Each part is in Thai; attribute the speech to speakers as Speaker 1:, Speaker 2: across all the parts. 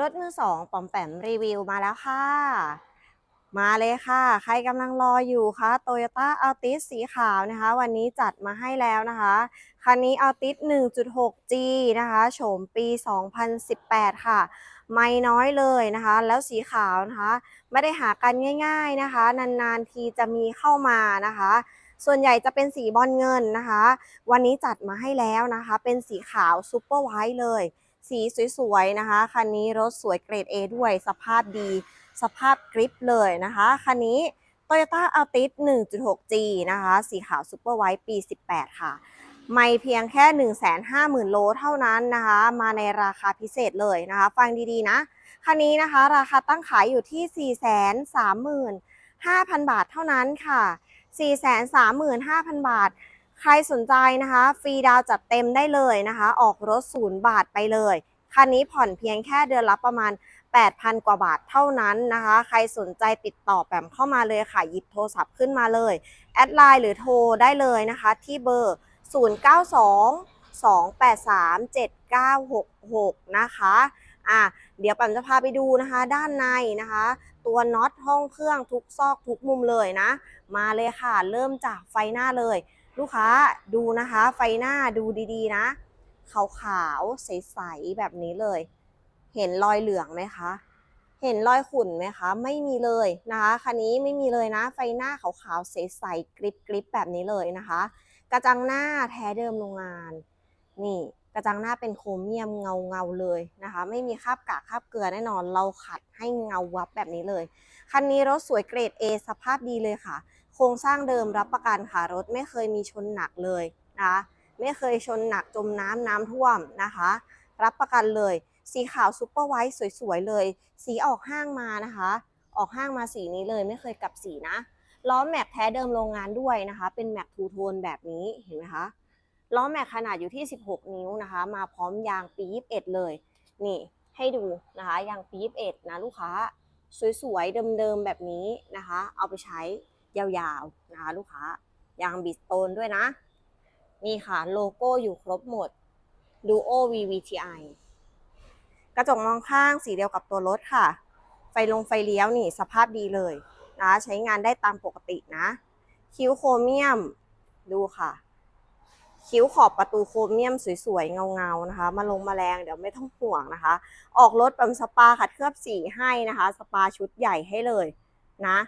Speaker 1: รถมือสองปอมแปมรีวิวมาแล้วค่ะ มาเลยค่ะ ใครกำลังรออยู่คะโตโยต้าอัลติสสีขาวนะคะ วันนี้จัดมาให้แล้วนะคะ คันนี้อัลติส 1.6G นะคะโฉมปี 2018 ค่ะ ไม่น้อยเลยนะคะ แล้วสีขาวนะคะ ไม่ได้หากันง่าย ๆนะคะ นานๆทีจะมีเข้ามานะคะส่วนใหญ่จะเป็นสีบอลเงินนะคะ วันนี้จัดมาให้แล้วนะคะ เป็นสีขาวซูเปอร์ไวท์เลย สีสวยๆนะคะ คันนี้รถสวยเกรด A ด้วย สภาพดี สภาพกริปเลยนะคะ คันนี้ Toyota Altis 1.6G นะคะ สีขาวซูเปอร์ไวท์ปี 18 ค่ะ ไม่เพียงแค่ 150,000 โลเท่านั้นนะคะ มาในราคาพิเศษเลยนะคะ ฟังดีๆนะ คันนี้นะคะราคาตั้งขายอยู่ที่ 435,000 บาทเท่านั้นค่ะ 435,000 บาท ใครสนใจนะคะ ฟรีดาวจัดเต็มได้เลยนะคะ ออกรถศูนย์บาทไปเลย คันนี้ผ่อนเพียงแค่เดือนละประมาณ 8,000 กว่าบาทเท่านั้นนะคะ ใครสนใจติดต่อแปมเข้ามาเลยค่ะ หยิบโทรศัพท์ขึ้นมาเลย แอดไลน์หรือโทรได้เลยนะคะ ที่เบอร์ 092 283 7966 นะคะอะเดี๋ยวแปมจะพาไปดูนะคะ ด้านในนะคะ ตัวน็อตห้องเครื่องทุกซอกทุกมุมเลยนะ มาเลยค่ะ เริ่มจากไฟหน้าเลย ลูกค้าดูนะคะ ไฟหน้าดูดีๆนะ ขาวๆ ใสๆ แบบนี้เลย เห็นรอยเหลืองไหมคะ เห็นรอยขุ่นไหมคะ ไม่มีเลยนะคะคันนี้ไม่มีเลยนะ ไฟหน้าขาวๆ ใสๆ กริบกริบแบบนี้เลยนะคะ กระจังหน้าแท้เดิมโรงงาน นี่กระจังหน้าเป็นโครเมียมเงาเงาๆเลยนะคะ ไม่มีคราบกากคราบเกลือแน่นอน เราขัดให้เงาวับแบบนี้เลย คันนี้รถสวยเกรด A สภาพดีเลยค่ะ โครงสร้างเดิมรับประกันค่ะรถไม่เคยมีชนหนักเลยนะคะไม่เคยชนหนักจมน้ำน้ำท่วมนะคะ รับประกันเลย สีขาวซูเปอร์ไวท์สวยๆเลย สีออกห้างมานะคะ ออกห้างมาสีนี้เลยไม่เคยกลับสีนะล้อแม็กแท้เดิมโรงงานด้วยนะคะ เป็นแม็กทูโทนแบบนี้เห็นไหมคะล้อแม็กขนาดอยู่ที่ 16 นิ้วนะคะ มาพร้อมยางปี 21 เลย นี่ให้ดูนะคะยางปี 21 นะลูกค้า สวยๆเดิมๆแบบนี้นะคะ เอาไปใช้ ยาวๆนะคะลูกค้ายางบิสโตนด้วยนะ นี่ค่ะโลโก้อยู่ครบหมด Duo VVTi กระจกมองข้างสีเดียวกับตัวรถค่ะ ไฟลงไฟเลี้ยวนี่สภาพดีเลยนะใช้งานได้ตามปกตินะ คิ้วโครเมียมดูค่ะ คิ้วขอบประตูโครเมียมสวยๆ เงาๆนะคะ มาลงมาแรงเดี๋ยวไม่ต้องห่วงนะคะ ออกรถปั๊มสปาขัดเคลือบสีให้นะคะ สปาชุดใหญ่ให้เลยนะ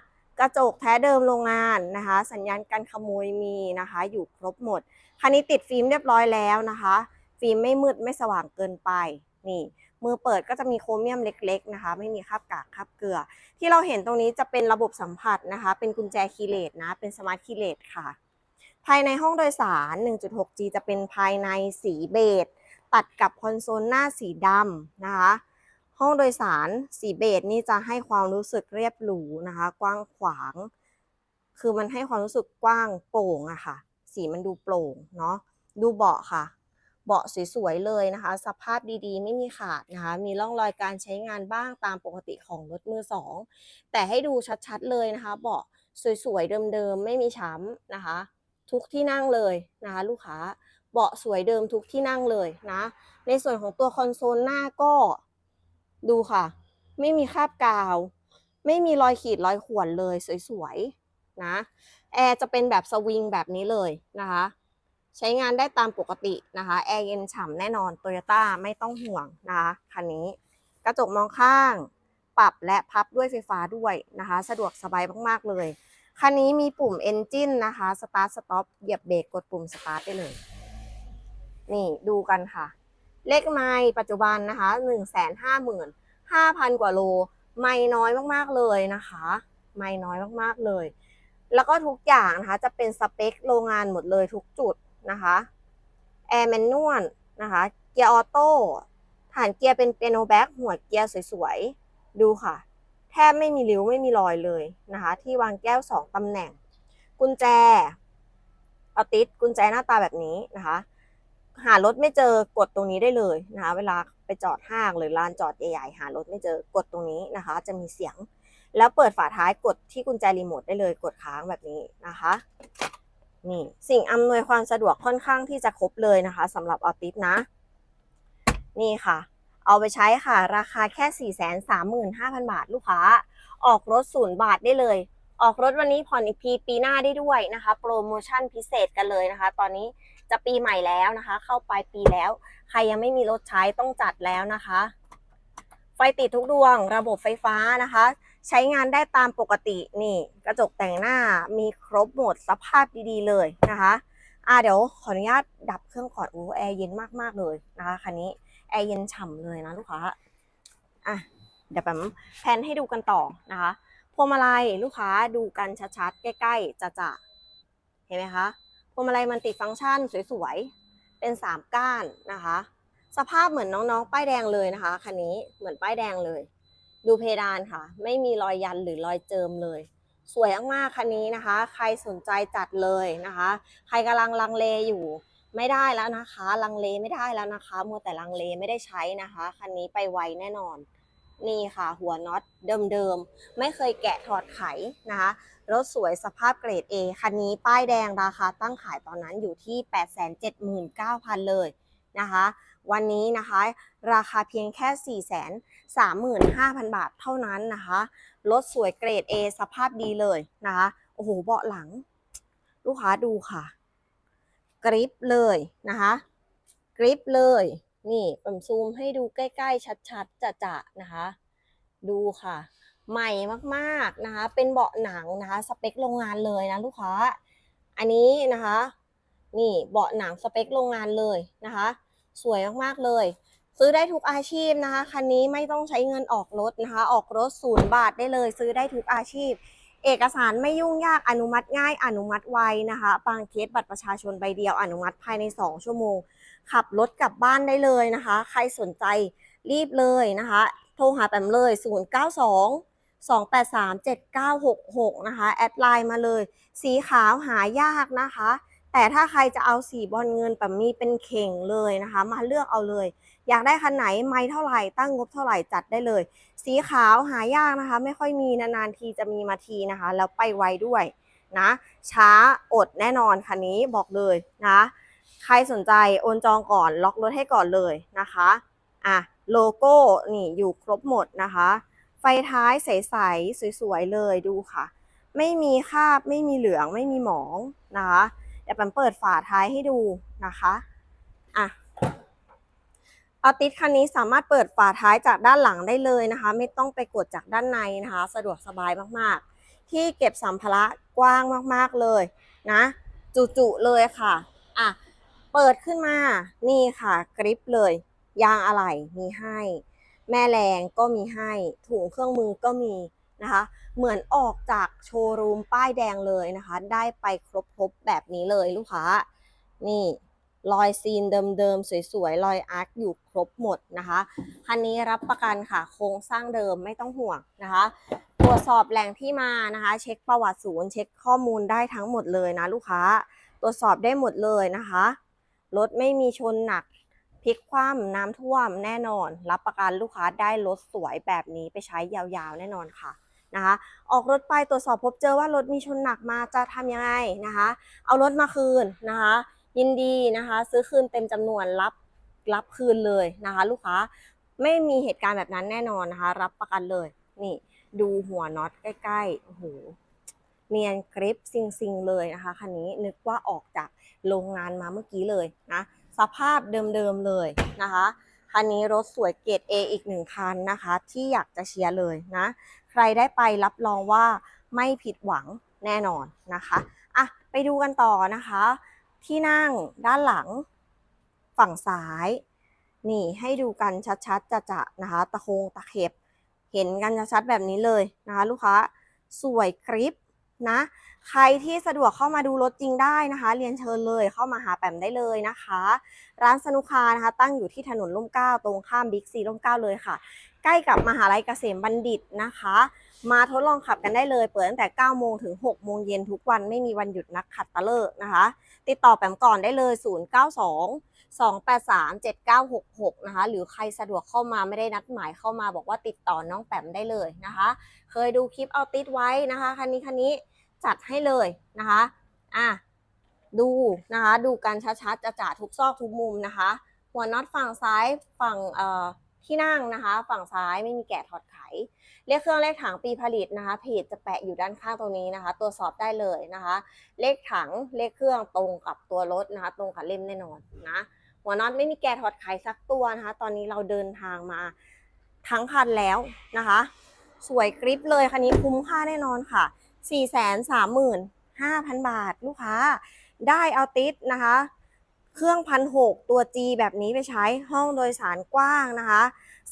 Speaker 1: กระจกแท้เดิมโรงงานนะคะ สัญญาณการขโมยมีนะคะ อยู่ครบหมด คันนี้ติดฟิล์มเรียบร้อยแล้วนะคะ ฟิล์มไม่มืดไม่สว่างเกินไปนี่มือเปิดก็จะมีโครเมียมเล็ก ๆนะคะ ไม่มีคราบกากคราบเกลือ ที่เราเห็นตรงนี้จะเป็นระบบสัมผัสนะคะ เป็นกุญแจคีย์เลสนะเป็นสมาร์ทคีย์เลสค่ะ ภายในห้องโดยสาร 1.6G จะเป็นภายในสีเบจตัดกับคอนโซลหน้าสีดำนะคะ ห้องโดยสารสีเบจนี่จะให้ความรู้สึกเรียบหรูนะคะ กว้างขวาง คือมันให้ความรู้สึกกว้างโปร่งอะค่ะ สีมันดูโปร่งเนาะดูเบาะค่ะ เบาะสวยๆเลยนะคะ สภาพดีๆ ไม่มีขาดนะคะ มีร่องรอยการใช้งานบ้างตามปกติของรถมือสองแต่ให้ดูชัดๆเลยนะคะ เบาะสวยๆเดิมๆไม่มีช้ำนะคะ ทุกที่นั่งเลยนะคะ ลูกค้าเบาะสวยเดิมทุกที่นั่งเลยนะ ในส่วนของตัวคอนโซลหน้าก็ ดูค่ะ ไม่มีคราบกาว ไม่มีรอยขีดรอยข่วนเลยสวยๆนะแอร์จะเป็นแบบสวิงแบบนี้เลยนะคะ ใช้งานได้ตามปกตินะคะแอร์เย็นฉ่ำแน่นอนโตโยต้าไม่ต้องห่วงนะคะคันนี้ กระจกมองข้าง ปรับและพับด้วยไฟฟ้าด้วยนะคะ สะดวกสบายมากๆเลยคันนี้มีปุ่ม Engine นะคะ Start Stop เหยียบเบรกกดปุ่ม Start ได้เลย นี่ดูกันค่ะ เลขไม้ปัจจุบันนะคะ 155,000 กว่าโล ไม่น้อยมากๆเลยนะคะ ไม่น้อยมากๆเลย แล้วก็ทุกอย่างนะคะจะเป็นสเปคโรงงานหมดเลยทุกจุดนะคะแอร์แมนนวลนะคะ เกียร์ออโต้ฐานเกียร์เป็นเปียโนแบ็กหัวเกียร์สวยๆ ดูค่ะ แทบไม่มีริ้วไม่มีรอยเลยนะคะ ที่วางแก้ว 2 ตำแหน่ง กุญแจ เอาติดกุญแจหน้าตาแบบนี้นะคะ หารถไม่เจอกดตรงนี้ได้เลยนะคะเวลาไปจอดห้างหรือลานจอดใหญ่ๆหารถไม่เจอกดตรงนี้นะคะ จะมีเสียง แล้วเปิดฝาท้ายกดที่กุญแจรีโมทได้เลยกดค้างแบบนี้นะคะนี่สิ่งอำนวยความสะดวกค่อนข้างที่จะครบเลยนะคะสำหรับออติสนะ นี่ค่ะ เอาไปใช้ค่ะ ราคาแค่ 435,000 บาทลูกค้า ออกรถศูนย์บาทได้เลย ออกรถวันนี้ผ่อนอีกทีปีหน้าได้ด้วยนะคะ โปรโมชั่นพิเศษกันเลยนะคะ ตอนนี้ จะปีใหม่แล้วนะคะ เข้าปลายปีแล้ว ใครยังไม่มีรถใช้ต้องจัดแล้วนะคะ ไฟติดทุกดวง ระบบไฟฟ้านะคะ ใช้งานได้ตามปกตินี่ กระจกแต่งหน้ามีครบหมดสภาพดีๆเลยนะคะอ่าเดี๋ยวขออนุญาตดับเครื่องก่อนโอ้แอร์เย็นมากๆเลยนะคะคันนี้แอร์เย็นฉ่ำเลยนะลูกค้าอะเดี๋ยวแปมแพนให้ดูกันต่อนะคะพวงมาลัยลูกค้าดูกันชัดๆ ใกล้ๆจะๆเห็นไหมคะ วงมาลัยมันติดฟังก์ชันสวยๆ เป็นสามก้านนะคะ สภาพเหมือนน้องๆ ป้ายแดงเลยนะคะคันนี้เหมือนป้ายแดงเลย ดูเพดานค่ะ ไม่มีรอยยันหรือรอยเจิมเลย สวยมากๆคันนี้นะคะ ใครสนใจจัดเลยนะคะ ใครกำลังลังเลอยู่ไม่ได้แล้วนะคะ ลังเลไม่ได้แล้วนะคะ มัวแต่ลังเลไม่ได้ใช้นะคะ คันนี้ไปไวแน่นอน นี่ค่ะ หัวน็อตเดิมๆ ไม่เคยแกะถอดไขนะคะรถสวยสภาพเกรด A คันนี้ป้ายแดงราคาตั้งขายตอนนั้นอยู่ที่ 879,000 เลยนะคะ วันนี้นะคะราคาเพียงแค่ 435,000 บาทเท่านั้นนะคะรถสวยเกรด A สภาพดีเลยนะคะโอ้โหเบาะหลัง ลูกค้าดูค่ะ กริปเลยนะคะ กริปเลย นี่ผมซูมให้ดูใกล้ๆ ชัดๆจะๆนะคะ ดูค่ะ ใหม่มากๆนะคะ เป็นเบาะหนังนะคะ สเปคโรงงานเลยนะลูกค้า อันนี้นะคะ นี่เบาะหนังสเปคโรงงานเลยนะคะ สวยมากๆเลย ซื้อได้ทุกอาชีพนะคะ คันนี้ไม่ต้องใช้เงินออกรถนะคะ ออกรถศูนย์บาทได้เลย ซื้อได้ทุกอาชีพ เอกสารไม่ยุ่งยากอนุมัติง่าย อนุมัติไวนะคะบางเคสบัตรประชาชนใบเดียวอนุมัติภายใน 2 ชั่วโมง ขับรถกลับบ้านได้เลยนะคะ ใครสนใจรีบเลยนะคะ โทรหาแปมเลย 092 283 7966 นะคะ แอดไลน์มาเลย สีขาวหายากนะคะ แต่ถ้าใครจะเอาสีบอลเงินแปมมีเป็นเข่งเลยนะคะ มาเลือกเอาเลย อยากได้คันไหนไม่เท่าไหร่ ตั้งงบเท่าไหร่จัดได้เลย สีขาวหายากนะคะ ไม่ค่อยมีนานๆทีจะมีมาทีนะคะ แล้วไปไวด้วยนะ ช้าอดแน่นอนคันนี้บอกเลยนะ ใครสนใจโอนจองก่อนล็อกรถให้ก่อนเลยนะคะอะโลโก้นี่อยู่ครบหมดนะคะ ไฟท้ายใสๆสวยๆเลยดูค่ะ ไม่มีคราบไม่มีเหลืองไม่มีหมองนะคะเดี๋ยวแปมเปิดฝาท้ายให้ดูนะคะอะเอาติดคันนี้สามารถเปิดฝาท้ายจากด้านหลังได้เลยนะคะ ไม่ต้องไปกดจากด้านในนะคะ สะดวกสบายมากๆ ที่เก็บสัมภาระกว้างมากๆเลยนะ จุๆเลยค่ะอะ เปิดขึ้นมา นี่ค่ะกริปเลย ยางอะไหล่มีให้ แม่แรงก็มีให้ ถุงเครื่องมือก็มีนะคะ เหมือนออกจากโชว์รูมป้ายแดงเลยนะคะ ได้ไปครบๆแบบนี้เลยลูกค้า นี่รอยซีนเดิมๆ สวยๆ รอยอาร์คอยู่ครบหมดนะคะ คันนี้รับประกันค่ะ โครงสร้างเดิมไม่ต้องห่วงนะคะ ตรวจสอบแหล่งที่มานะคะ เช็คประวัติศูนย์ เช็คข้อมูลได้ทั้งหมดเลยนะลูกค้า ตรวจสอบได้หมดเลยนะคะ รถไม่มีชนหนักพลิกคว่ำน้ำท่วมแน่นอน รับประกันลูกค้าได้รถสวยแบบนี้ไปใช้ยาวๆ แน่นอนค่ะนะคะออกรถไปตรวจสอบพบเจอว่ารถมีชนหนักมาจะทำยังไงนะคะ เอารถมาคืนนะคะ ยินดีนะคะ ซื้อคืนเต็มจำนวนรับรับคืนเลยนะคะ ลูกค้าไม่มีเหตุการณ์แบบนั้นแน่นอนนะคะ รับประกันเลยนี่ ดูหัวน็อตใกล้ๆโอ้โห เนียนกริปซิงๆเลยนะคะคันนี้นึกว่าออกจากโรงงานมาเมื่อกี้เลยนะสภาพเดิมๆเลยนะคะคันนี้รถสวยเกรด A อีกหนึ่งคันนะคะ ที่อยากจะเชียร์เลยนะ ใครได้ไปรับรองว่าไม่ผิดหวังแน่นอนนะคะอะไปดูกันต่อนะคะ ที่นั่งด้านหลังฝั่งซ้าย นี่ให้ดูกันชัดๆจะๆนะคะ ตะโคงตะเข็บ เห็นกันชัดๆแบบนี้เลยนะคะ ลูกค้าสวยกริป นะ ใครที่สะดวกเข้ามาดูรถจริงได้นะคะ เรียนเชิญเลยเข้ามาหาแปมได้เลยนะคะ ร้านสนุกคานะคะ ตั้งอยู่ที่ถนนร่มเก้าตรงข้ามบิ๊กซีร่มเก้าเลยค่ะ ใกล้กับมหาลัยเกษมบัณฑิตนะคะ มาทดลองขับกันได้เลย เปิดตั้งแต่9โมงถึง6โมงเย็นทุกวันไม่มีวันหยุดนักขัดตะเลิกนะคะ ติดต่อแปมก่อนได้เลย 092 283 7966 นะคะ หรือใครสะดวกเข้ามาไม่ได้นัดหมายเข้ามาบอกว่าติดต่อน้องแปมได้เลยนะคะ เคยดูคลิปเอาติดไว้นะคะ คันนี้คันนี้ จัดให้เลยนะคะอะดูนะคะดูกันชัดๆจะจ่าทุกซอกทุกมุมนะคะ หัวน็อตฝั่งซ้ายฝั่งเอ่อที่นั่งนะคะ ฝั่งซ้ายไม่มีแกะถอดไขเลขเครื่องเลขถังปีผลิตนะคะ เพจจะแปะอยู่ด้านข้างตรงนี้นะคะ ตรวจสอบได้เลยนะคะ เลขถังเลขเครื่องตรงกับตัวรถนะคะ ตรงกับเล่มแน่นอนนะหัวน็อตไม่มีแกะถอดไขสักตัวนะคะ ตอนนี้เราเดินทางมาทั้งคันแล้วนะคะ สวยกริปเลยคันนี้คุ้มค่าแน่นอนค่ะ 4 3 5 0 0 0 บาท ลูกค้า ได้เอาติดนะคะ เครื่องพันหกตัว G แบบนี้ไปใช้ห้องโดยสารกว้างนะคะ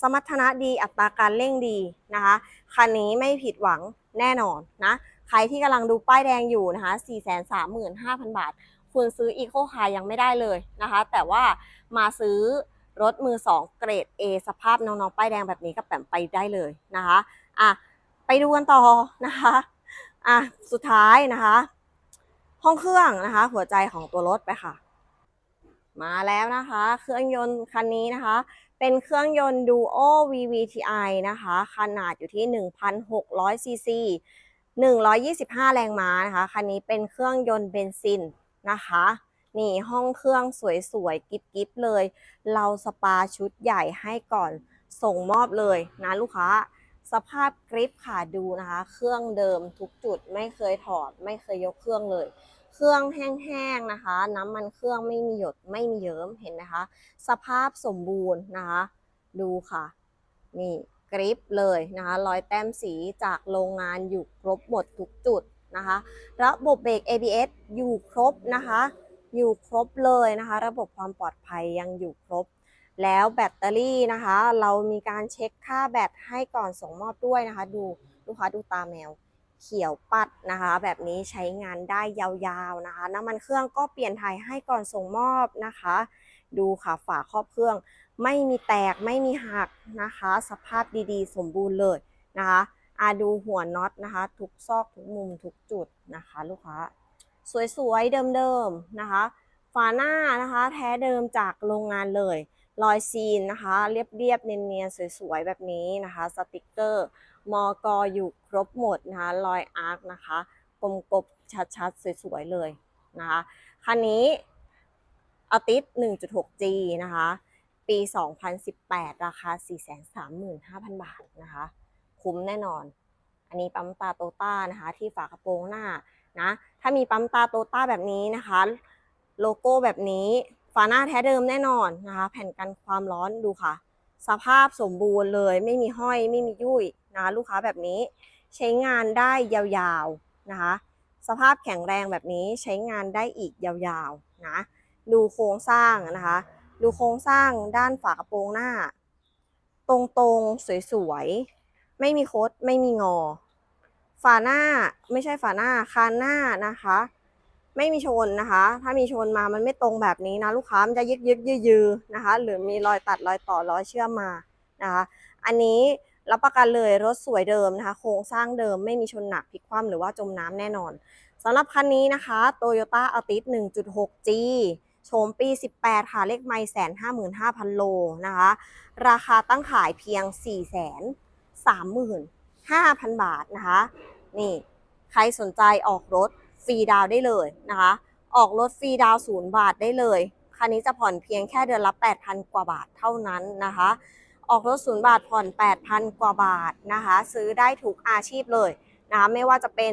Speaker 1: สมรรถนะดีอัตราการเร่งดีนะคะ คันนี้ไม่ผิดหวังแน่นอนนะ ใครที่กำลังดูป้ายแดงอยู่นะคะ 435,000 บาท คุณซื้ออีโคคายังไม่ได้เลยนะคะ แต่ว่ามาซื้อรถมือ 2 เกรด A สภาพน้องๆ ป้ายแดงแบบนี้กับแปมไปได้เลยนะคะ อะ ไปดูกันต่อนะคะ อะสุดท้ายนะคะ ห้องเครื่องนะคะ หัวใจของตัวรถไปค่ะ มาแล้วนะคะ เครื่องยนต์คันนี้นะคะ เป็นเครื่องยนต์ Duo VVTi นะคะ ขนาดอยู่ที่ 1,600 ซีซี125 แรงม้านะคะ คันนี้เป็นเครื่องยนต์เบนซินนะคะ นี่ห้องเครื่องสวยๆ กิ๊บๆเลย เราสปาชุดใหญ่ให้ก่อนส่งมอบเลยนะลูกค้า สภาพกริปค่ะดูนะคะ เครื่องเดิมทุกจุดไม่เคยถอด ไม่เคยยกเครื่องเลย เครื่องแห้งๆนะคะ น้ำมันเครื่องไม่มีหยดไม่มีเยิ้มเห็นนะคะ สภาพสมบูรณ์นะคะ ดูค่ะ นี่กริปเลยนะคะรอยแต้มสีจากโรงงานอยู่ครบหมดทุกจุดนะคะ ระบบเบรก ABS อยู่ครบนะคะ อยู่ครบเลยนะคะ ระบบความปลอดภัยยังอยู่ครบ แล้วแบตเตอรี่นะคะ เรามีการเช็คค่าแบตให้ก่อนส่งมอบด้วยนะคะ ดูลูกค้าดูตาแมว เขียวปัดนะคะ แบบนี้ใช้งานได้ยาวๆนะคะ น้ำมันเครื่องก็เปลี่ยนถ่ายให้ก่อนส่งมอบนะคะ ดูค่ะฝาครอบเครื่อง ไม่มีแตกไม่มีหักนะคะ สภาพดีๆ สมบูรณ์เลยนะคะอาดูหัวน็อตนะคะ ทุกซอกทุกมุมทุกจุดนะคะ ลูกค้า สวยๆเดิมๆนะคะ ฝาหน้านะคะ แท้เดิมจากโรงงานเลย รอยซีนนะคะ เรียบๆเนียนๆสวยๆแบบนี้นะคะ สติกเกอร์มอกออยู่ครบหมดนะคะรอยอาร์คนะคะกลมๆชัดๆสวยๆเลยนะคะคันนี้อาติด 1.6G นะคะ ปี 2018 ราคา 435,000 บาทนะคะ คุ้มแน่นอน อันนี้ปั๊มตาโตต้านะคะ ที่ฝากระโปรงหน้านะ ถ้ามีปั๊มตาโตต้าแบบนี้นะคะ โลโก้แบบนี้าหน้าแท้เดิมแน่นอนนะคะ แผ่นกันความร้อนดูค่ะ สภาพสมบูรณ์เลย ไม่มีห้อยไม่มียุ่ยนะคะลูกค้าแบบนี้ ใช้งานได้ยาวๆนะคะ สภาพแข็งแรงแบบนี้ใช้งานได้อีกยาวๆนะดูโครงสร้างนะคะ ดูโครงสร้างด้านฝากระโปรงหน้า ตรงๆสวยๆไม่มีคดไม่มีงอ ฝาหน้าไม่ใช่ฝาหน้าคานหน้านะคะ ไม่มีชนนะคะ ถ้ามีชนมามันไม่ตรงแบบนี้นะลูกค้ามันจะยึกยึกยืยืนะคะ หรือมีรอยตัดรอยต่อรอยเชื่อมมานะคะ อันนี้รับประกันเลยรถสวยเดิมนะคะ โครงสร้างเดิมไม่มีชนหนักพลิกคว่ำหรือว่าจมน้ำแน่นอนสำหรับคันนี้นะคะ Toyota Altis 1.6G โฉมปี 18 ค่ะ เลขไม่แสนห้าหมื่นห้าพันโลนะคะ ราคาตั้งขายเพียง4 3 5 0 0 0บาทนะคะ นี่ ใครสนใจออกรถ ฟรีดาวได้เลยนะคะ ออกรถฟรีดาวศูนย์บาทได้เลยคันนี้จะผ่อนเพียงแค่เดือนละ 8,000 กว่าบาทเท่านั้นนะคะ ออกรถศูนย์บาทผ่อน 8,000 กว่าบาทนะคะ ซื้อได้ทุกอาชีพเลยนะคะไม่ว่าจะเป็น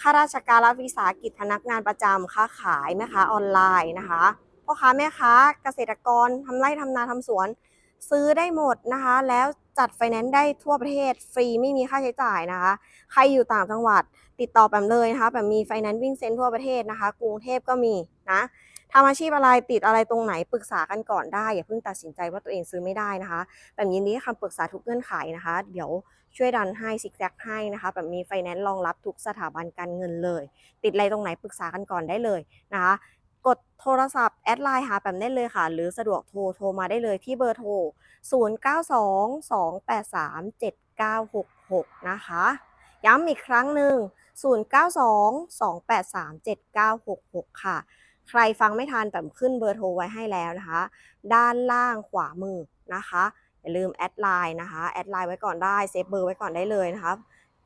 Speaker 1: ข้าราชการรัฐวิสาหกิจพนักงานประจำค้าขายแม่ค้าออนไลน์นะคะพ่อค้าแม่ค้าเกษตรกรทำไร่ทำนาทำสวน ซื้อได้หมดนะคะ แล้วจัดไฟแนนซ์ได้ทั่วประเทศฟรีไม่มีค่าใช้จ่ายนะคะ ใครอยู่ต่างจังหวัดติดต่อแปมเลยนะคะแปมมีไฟแนนซ์วิ่งเซ็นทั่วประเทศนะคะ กรุงเทพก็มีนะทำอาชีพอะไรติดอะไรตรงไหนปรึกษากันก่อนได้อย่าเพิ่งตัดสินใจว่าตัวเองซื้อไม่ได้นะคะแปมยินดีให้คำปรึกษาทุกเงื่อนไขนะคะ เดี๋ยวช่วยดันให้ซิกแซกให้นะคะแบบมีไฟแนนซ์รองรับทุกสถาบันการเงินเลย ติดอะไรตรงไหนปรึกษากันก่อนได้เลยนะคะ กดโทรศัพท์แอดไลน์หาแปมได้เลยค่ะ หรือสะดวกโทรโทรมาได้เลยที่เบอร์โทร 0922837966 นะคะ ย้ำอีกครั้งหนึ่ง 0922837966 ค่ะ ใครฟังไม่ทันแต่ขึ้นเบอร์โทรไว้ให้แล้วนะคะ ด้านล่างขวามือนะคะ อย่าลืมแอดไลน์นะคะ แอดไลน์ไว้ก่อนได้ เซฟเบอร์ไว้ก่อนได้เลยนะคะ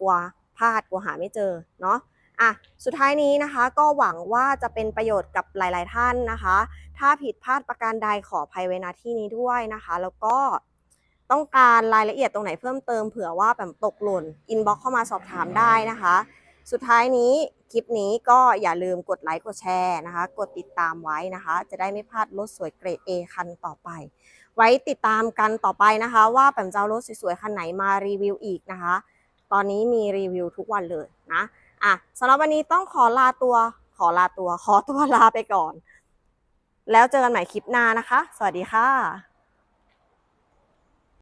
Speaker 1: กลัวพลาดกลัวหาไม่เจอเนาะ อะสุดท้ายนี้นะคะก็หวังว่าจะเป็นประโยชน์กับหลาย ๆ ท่านนะคะ ถ้าผิดพลาดประการใดขออภัยไว้ณที่นี้ด้วยนะคะ แล้วก็ต้องการรายละเอียดตรงไหนเพิ่มเติมเผื่อว่าแบบตกหล่นอินบ็อกเข้ามาสอบถามได้นะคะ สุดท้ายนี้คลิปนี้ก็อย่าลืมกดไลค์กดแชร์นะคะ กดติดตามไว้นะคะ จะได้ไม่พลาดรถสวยเกรด A คันต่อไป ไว้ติดตามกันต่อไปนะคะ ว่าแปมจะเอารถสวยๆคันไหนมารีวิวอีกนะคะ ตอนนี้มีรีวิวทุกวันเลยนะ อะสำหรับวันนี้ต้องขอลาตัว ขอลาตัว ขอตัวลาไปก่อน แล้วเจอกันใหม่คลิปหน้านะคะ สวัสดีค่ะ